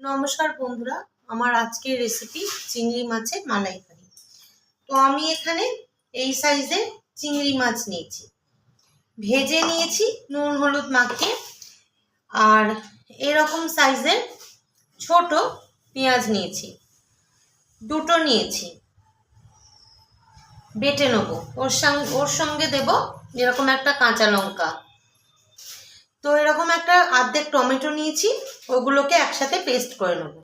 নমস্কার বন্ধুরা, আমার আজকের রেসিপি চিংড়ি মাছের মালাইকারি। তো আমি এখানে এই সাইজের চিংড়ি মাছ নিয়েছি। ভেজে নিয়েছি, নুন হলুদ মাখিয়ে, আর এরকম সাইজের ছোট পেঁয়াজ নিয়েছি। দুটো নিয়েছি। বেটে নেব। ওর সঙ্গে ওর সঙ্গে দেব এরকম একটা কাঁচা লঙ্কা। তো এরকম একটা অর্ধেক টমেটো নিয়েছি, ওগুলোকে একসাথে পেস্ট করে নেব।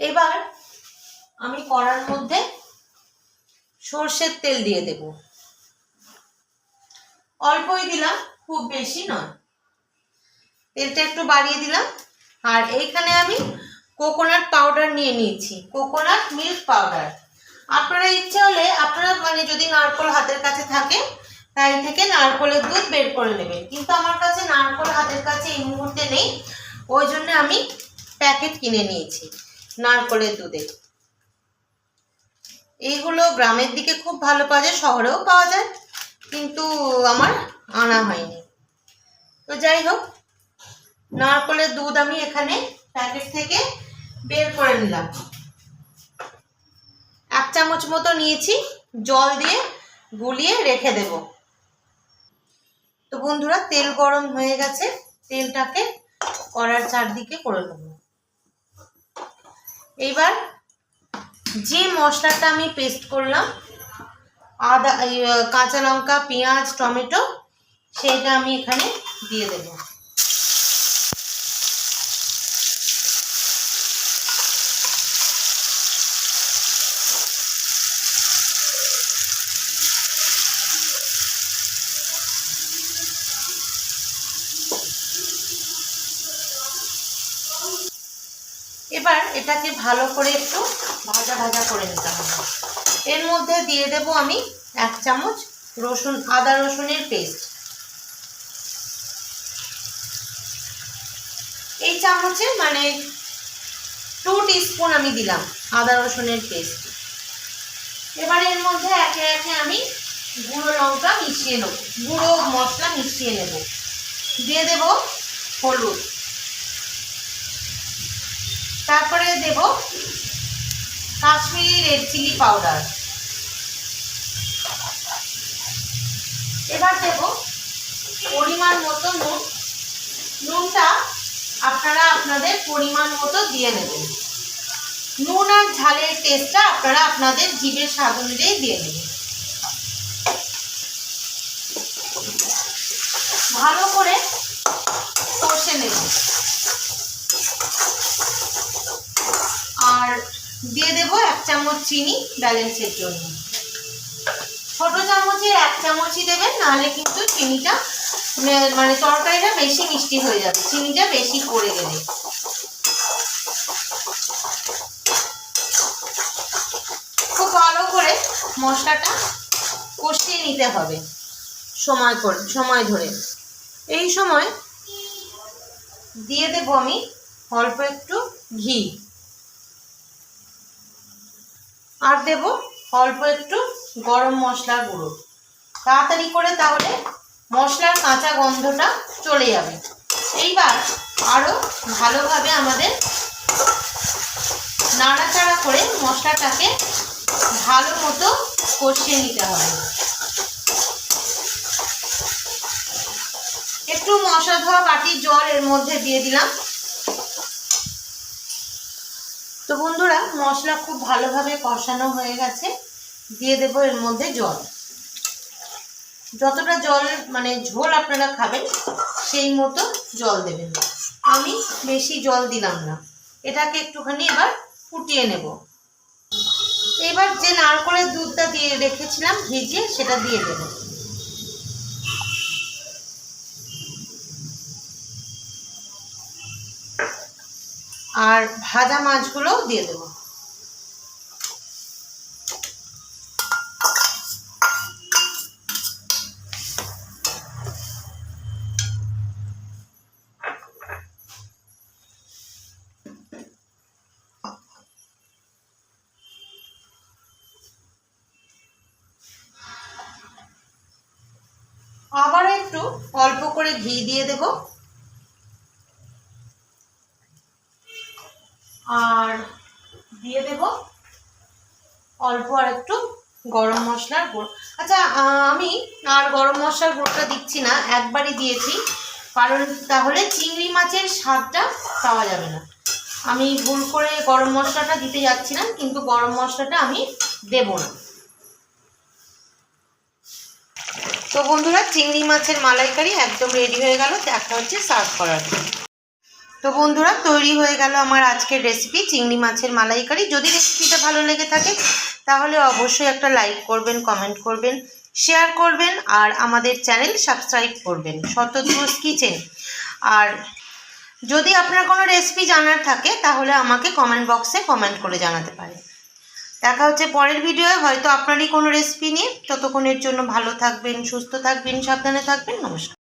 এবার আমি কড়ার মধ্যে সর্ষের তেল দিয়ে দেব। অল্পই দিলাম, খুব বেশি নয়। তেলটা একটু বাড়িয়ে দিলাম। আর এইখানে আমি কোকোনাট পাউডার নিয়ে নিয়েছি কোকোনাট মিল্ক পাউডার আপনারা ইচ্ছে হলে, আপনারা মানে যদি নারকোল হাতের কাছে থাকে, তাই থেকে নারকোলের দুধ বের করে নেবেন। কিন্তু আমার কাছে কাছে এই মুহূর্তে নেই। ওই জন্য আমি প্যাকেট কিনে নিয়েছি, নারকলের দুধের এইগুলো গ্রামের দিকে খুব ভালো পাওয়া যায়, শহরেও পাওয়া যায়, কিন্তু আমার আনা হয়নি। তো যাই হোক, নারকলের দুধ আমি এখানে প্যাকেট থেকে বের করে নিলাম। এক চামচ মতো নিয়েছি, জল দিয়ে গুলিয়ে রেখে দেব। তো বন্ধুরা, তেল গরম হয়ে গেছে। তেলটাকে কড়ার চারদিকে করে নেব। এইবার যে মশলাটা আমি পেস্ট করলাম, আদা কাঁচা লঙ্কা, পেঁয়াজ, টমেটো, সেইটা আমি এখানে দিয়ে দেবো এবার এটাকে ভালো করে একটু ভাজা ভাজা করে নিতে হবে। এর মধ্যে দিয়ে দেব আমি এক চামচ রসুন, আদা রসুনের পেস্ট। এই চামচে মানে টু টিস্পুন আমি দিলাম আদা রসুনের পেস্ট। এবার এর মধ্যে একে একে আমি গুঁড়ো লঙ্কা মিশিয়ে নেব, গুঁড়ো মশলা মিশিয়ে নেব। দিয়ে দেব হলুদ। তারপরে দেব কাশ্মীরি রেড চিলি পাউডার। এবার দেব পরিমাণ মতো নুন। নুনটা আপনারা আপনাদের পরিমাণ মতো দিয়ে নেবেন। নুন আর ঝালের টেস্টটা আপনারা আপনাদের জিভের স্বাদ অনুযায়ী দিয়ে নেবেন। ভালো করে কষে নেবেন। আর দিয়ে দেব এক চামচ চিনি ব্যালেন্সের জন্য। ছোটো চামচে এক চামচই দেবেন, নাহলে কিন্তু চিনিটা মানে তরকারিটা বেশি মিষ্টি হয়ে যাবে, চিনিটা বেশি পড়ে গেলে। খুব ভালো করে মশলাটা কষিয়ে নিতে হবে সময় করে, সময় ধরে। এই সময় দিয়ে দেবো আমি অল্প একটু ঘি। আর দেব অল্প একটু গরম মশলার গুঁড়ো। তাড়াতাড়ি করে তাহলে মশলার কাঁচা গন্ধটা চলে যাবে। এইবার আরও ভালোভাবে আমাদের নাড়াচাড়া করে মশলাটাকে ভালো মতো কষিয়ে নিতে হবে। একটু মশলা ধোয়া বাটির জল এর মধ্যে দিয়ে দিলাম তো বন্ধুরা, মশলা খুব ভালোভাবে কষানো হয়ে গেছে। দিয়ে দেবো এর মধ্যে জল। যতটা জল মানে ঝোল আপনারা খাবেন, সেই মতো জল দেবেন। আমি বেশি জল দিলাম না। এটাকে একটুখানি এবার ফুটিয়ে নেব। এবার যে নারকলের দুধটা দিয়ে রেখেছিলাম, ভিজিয়ে সেটা দিয়ে দেব। আর ভাজা মাছগুলোও দিয়ে দেবো। আবার একটু অল্প করে ঘি দিয়ে দেব। আর দিয়ে দেব অল্প আর একটু গরম মশলার গুঁড়ো। আচ্ছা আমি আর গরম মশলার গুঁড়োটা দিচ্ছি না, একবারই দিয়েছি, কারণ তাহলে চিংড়ি মাছের স্বাদটা পাওয়া যাবে না। আমি ভুল করে গরম মশলাটা দিতে যাচ্ছিলাম কিন্তু গরম মশলাটা আমি দেব না। তো বন্ধুরা, চিংড়ি মাছের মালাইকারি একদম রেডি হয়ে গেল দেখা হচ্ছে সার্ভ করার জন্য। তো বন্ধুরা, তৈরি হয়ে গেল আমার আজকের রেসিপি চিংড়ি মাছের মালাইকারি। যদি রেসিপিটা ভালো লেগে থাকে, তাহলে অবশ্যই একটা লাইক করবেন কমেন্ট করবেন শেয়ার করবেন, আর আমাদের চ্যানেল সাবস্ক্রাইব করবেন শতদ্রোজ কিচেন আর যদি আপনার কোনো রেসিপি জানার থাকে, তাহলে আমাকে কমেন্ট বক্সে কমেন্ট করে জানাতে পারেন। দেখা হচ্ছে পরের ভিডিওয়ে হয়তো আপনারই কোনো রেসিপি নিয়ে। ততক্ষণের জন্য ভালো থাকবেন, সুস্থ থাকবেন, সাবধানে থাকবেন, নমস্কার।